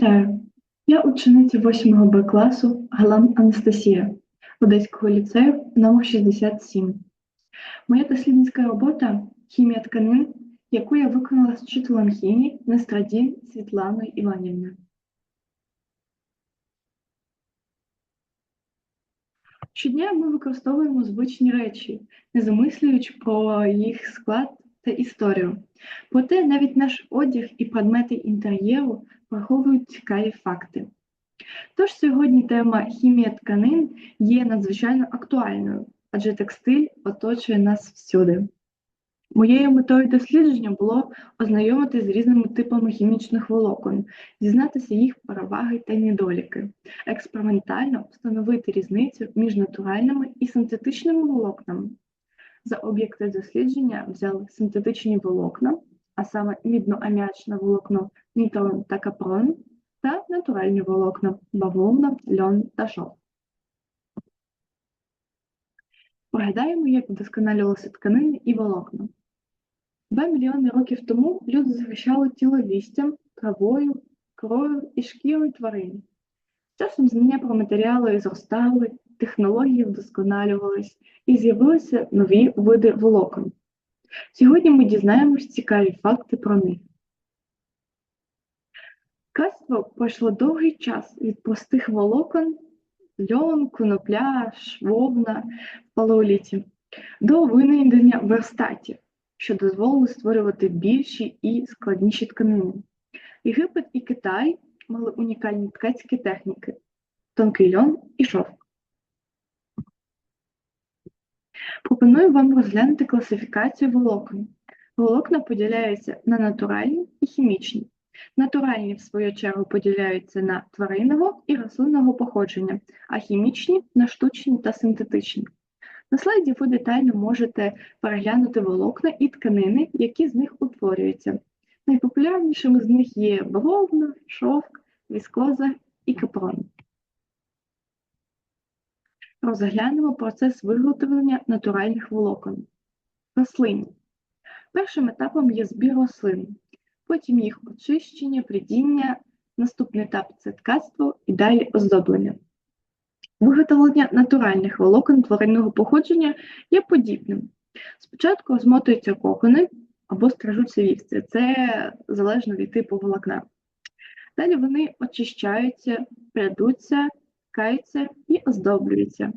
Вітаю! Я учениця 8 Б класу Галан Анастасія Одеського ліцею номер 67. Моя дослідницька робота хімія тканин, яку я виконала з вчителем хімії Нестрадін Світланою Іванівною. Щодня ми використовуємо звичні речі, не замислюючи про їх склад та історію. Проте навіть наш одяг і предмети інтер'єру приховують цікаві факти. Тож сьогодні тема хімія тканин є надзвичайно актуальною, адже текстиль оточує нас всюди. Моєю метою дослідження було ознайомити з різними типами хімічних волокон, дізнатися їх переваги та недоліки, експериментально встановити різницю між натуральними і синтетичними волокнами. За об'єкти дослідження взяли синтетичні волокна, а саме мідно-аміачне волокно нітрон та капрон, та натуральні волокна бавовна, льон та шов. Пригадаємо, як вдосконалювалися тканини і волокна. Два мільйони років тому люди захищали тіло лістям, травою, кров'ю і шкірою тварин. Часом знання про матеріали зростали, технології вдосконалювались і з'явилися нові види волокон. Сьогодні ми дізнаємось цікаві факти про них. Ткацтво пройшло довгий час від простих волокон льон, конопля, швовна в палеоліті до винайдення верстатів, що дозволили створювати більші і складніші тканини. Єгипет і Китай мали унікальні ткацькі техніки тонкий льон і шовк. Пропоную вам розглянути класифікацію волокон. Волокна поділяються на натуральні і хімічні. Натуральні, в свою чергу, поділяються на тваринного і рослинного походження, а хімічні на штучні та синтетичні. На слайді ви детально можете переглянути волокна і тканини, які з них утворюються. Найпопулярнішими з них є бавовна, шовк, віскоза і капрон. Розглянемо процес виготовлення натуральних волокон. Рослинні. Першим етапом є збір рослин, потім їх очищення, придіння, наступний етап це ткацтво і далі оздоблення. Виготовлення натуральних волокон тваринного походження є подібним. Спочатку розмотуються кокони або стражуться вівці, це залежно від типу волокна. Далі вони очищаються, прядуться, ткаються і оздоблюються.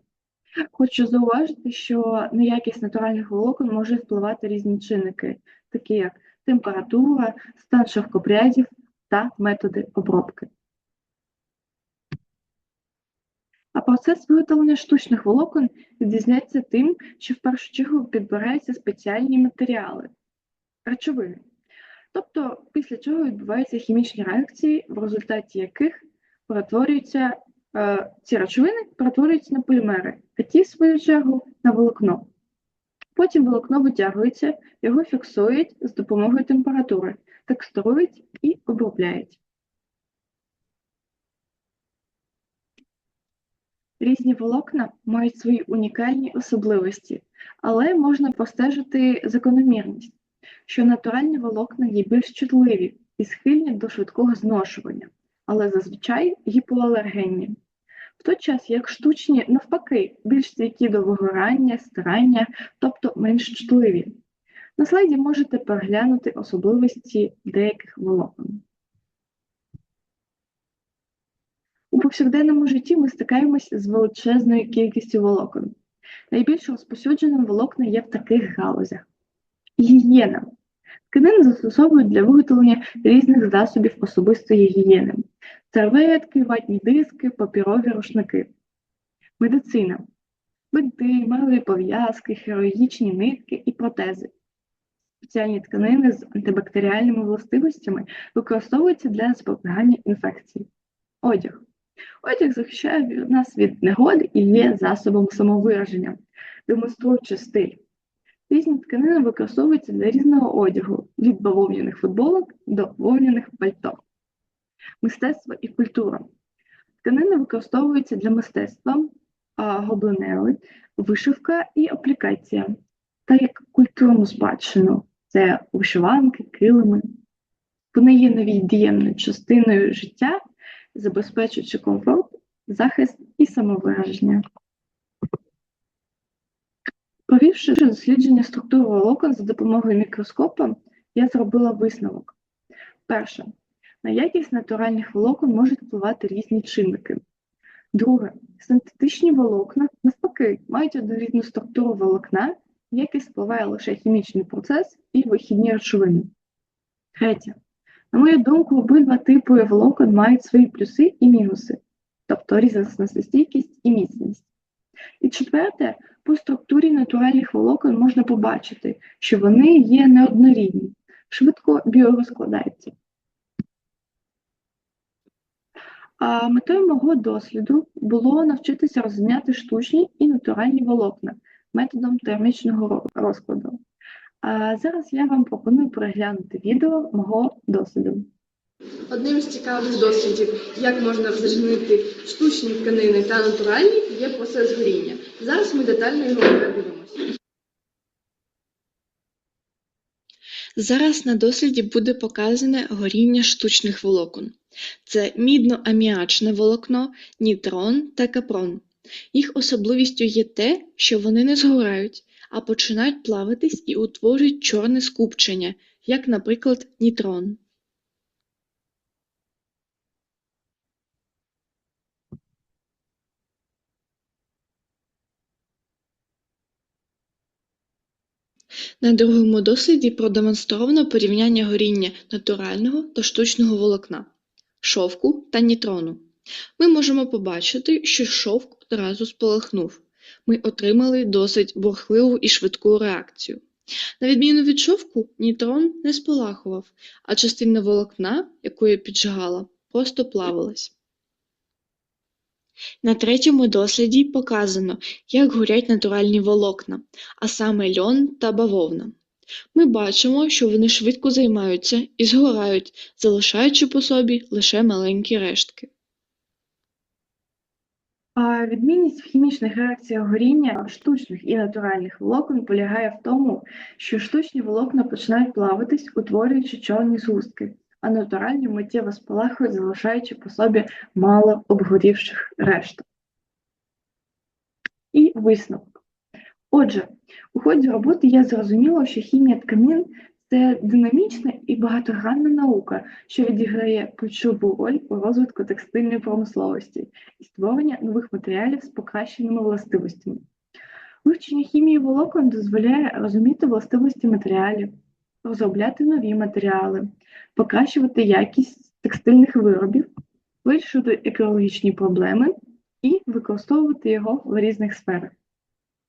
Хочу зауважити, що на якість натуральних волокон може впливати різні чинники, такі як температура, стан шовкопрядів та методи обробки. А процес виготовлення штучних волокон відрізняється тим, що в першу чергу підбираються спеціальні матеріали, речовини. Тобто, після чого відбуваються хімічні реакції, в результаті яких перетворюються ці речовини перетворюються на полімери, а ті, в свою чергу, на волокно. Потім волокно витягується, його фіксують з допомогою температури, текстурують і обробляють. Різні волокна мають свої унікальні особливості, але можна простежити закономірність, що натуральні волокна є більш чутливі і схильні до швидкого зношування, але зазвичай гіпоалергенні. В той час як штучні, навпаки, більш стійкі до вигорання, стирання, тобто менш чутливі. На слайді можете переглянути особливості деяких волокон. У повсякденному житті ми стикаємося з величезною кількістю волокон. Найбільш розпосюдженим волокна є в таких галузях. Гігієна. Тканини застосовують для виготовлення різних засобів особистої гігієни. Серветки, ватні диски, папірові рушники. Медицина. Бинти, марлеві пов'язки, хірургічні нитки і протези. Спеціальні тканини з антибактеріальними властивостями використовуються для запобігання інфекцій. Одяг. Одяг захищає нас від негод і є засобом самовираження, демонструючи стиль. Різні тканини використовуються для різного одягу, від бавовняних футболок до вовняних пальто. Мистецтво і культура. Тканини використовуються для мистецтва, гоблинели, вишивка і аплікація, та як культурну спадщину це вишиванки, килими. Вони є невід'ємною частиною життя забезпечуючи комфорт, захист і самовираження. Провівши дослідження структури волокон за допомогою мікроскопа, я зробила висновок. Перше. На якість натуральних волокон можуть впливати різні чинники. Друге. Синтетичні волокна, навпаки, мають однорідну структуру волокна, якість впливає лише хімічний процес і вихідні речовини. Третє. На мою думку, обидва типи волокон мають свої плюси і мінуси, тобто різноносостійкість і міцність. І четверте, по структурі натуральних волокон можна побачити, що вони є неоднорідні, швидко біорозкладаються. А метою мого досліду було навчитися розрізняти штучні і натуральні волокна методом термічного розкладу. А зараз я вам пропоную переглянути відео мого досліду. Одним з цікавих дослідів, як можна розрізнити штучні тканини та натуральні, є процес горіння. Зараз ми детально його передивимося. Зараз на досліді буде показане горіння штучних волокон. Це мідно-аміачне волокно, нітрон та капрон. Їх особливістю є те, що вони не згорають, а починають плавитись і утворюють чорне скупчення, як, наприклад, нітрон. На другому досліді продемонстровано порівняння горіння натурального та штучного волокна, шовку та нітрону. Ми можемо побачити, що шовк одразу спалахнув. Ми отримали досить бурхливу і швидку реакцію. На відміну від шовку, нітрон не спалахував, а частина волокна, яку я піджигала, просто плавилась. На третьому досліді показано, як горять натуральні волокна, а саме льон та бавовна. Ми бачимо, що вони швидко займаються і згорають, залишаючи по собі лише маленькі рештки. А відмінність в хімічних реакціях горіння штучних і натуральних волокон полягає в тому, що штучні волокна починають плавитись, утворюючи чорні згустки, а натуральні миттєво спалахують, залишаючи по собі мало обгорівших решток. І висновок. Отже, у ході роботи я зрозуміла, що хімія тканин це динамічна і багатогранна наука, що відіграє ключову роль у розвитку текстильної промисловості і створення нових матеріалів з покращеними властивостями. Вивчення хімії волокон дозволяє розуміти властивості матеріалів, розробляти нові матеріали, покращувати якість текстильних виробів, вирішувати екологічні проблеми і використовувати його в різних сферах.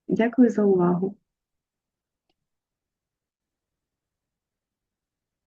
Дякую за увагу!